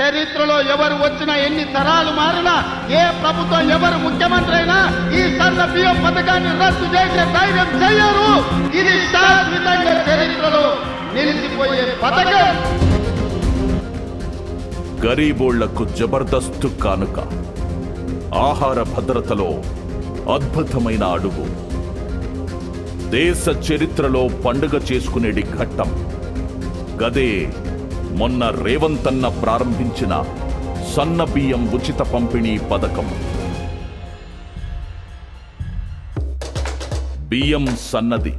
చరిత్రలో ఎవరు వచ్చినా ఎన్ని తరాలు మారినా ఏ ప్రభుత్వం ఎవరు ముఖ్యమంత్రి అయినా ఈ సన్న బియ్యం పథకాన్ని రద్దు చేసే ధైర్యం చేయరు. ఇది శాశ్వతంగా చరిత్రలో నిలిచిపోయే పథకం. గరీబోళ్ళకు జబర్దస్తు కానుక. ఆహార భద్రతలో అద్భుతమైన అడుగు. దేశ చరిత్రలో పండుగ చేసుకునేటి ఘట్టం. గదే మొన్న రేవంతన్న ప్రారంభించిన సన్న బియ్యం ఉచిత పంపిణీ పథకం. బియ్యం సన్నది.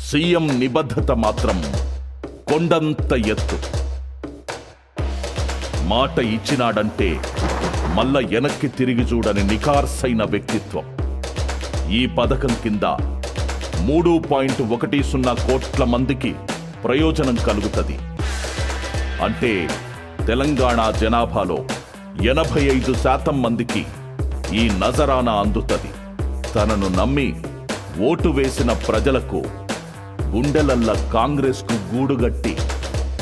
సీఎం నిబద్ధత మాత్రం కొండంత ఎత్తు. మాట ఇచ్చినాడంటే మల్ల వెనక్కి తిరిగి చూడని నిఖార్సైన వ్యక్తిత్వం. ఈ పథకం కింద మూడు పాయింట్ ఒకటి సున్నా కోట్ల మందికి ప్రయోజనం కలుగుతుంది. అంటే తెలంగాణ జనాభాలో ఎనభై ఐదు శాతం మందికి ఈ నజరానా అందుతది. తనను నమ్మి ఓటు వేసిన ప్రజలకు గుండెలల్ల కాంగ్రెస్కు గూడుగట్టి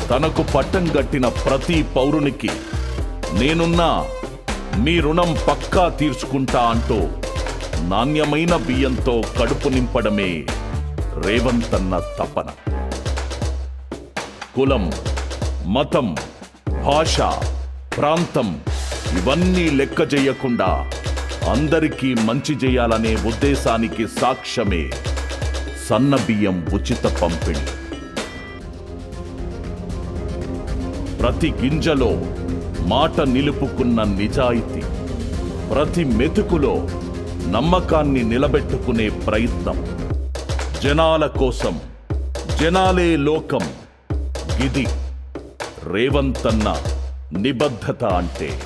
తనకు పట్టం గట్టిన ప్రతి పౌరునికి నేనున్నా మీ రుణం పక్కా తీర్చుకుంటా అంటూ నాణ్యమైన బియ్యంతో కడుపు నింపడమే రేవంతన్న తపన. కులం మతం భాష ప్రాంతం ఇవన్నీ లెక్క చేయకుండా అందరికీ మంచి చేయాలనే ఉద్దేశానికి సాక్ష్యమే సన్న బియ్యం ఉచిత పంపిణీ. ప్రతి గింజలో మాట నిలుపుకున్న నిజాయితీ ప్రతి మెతుకులో నమ్మకాన్ని నిలబెట్టుకునే ప్రయత్నం. జనాల కోసం జనాలే లోకం ఇది రేవంతన్న నిబద్ధత అంటే.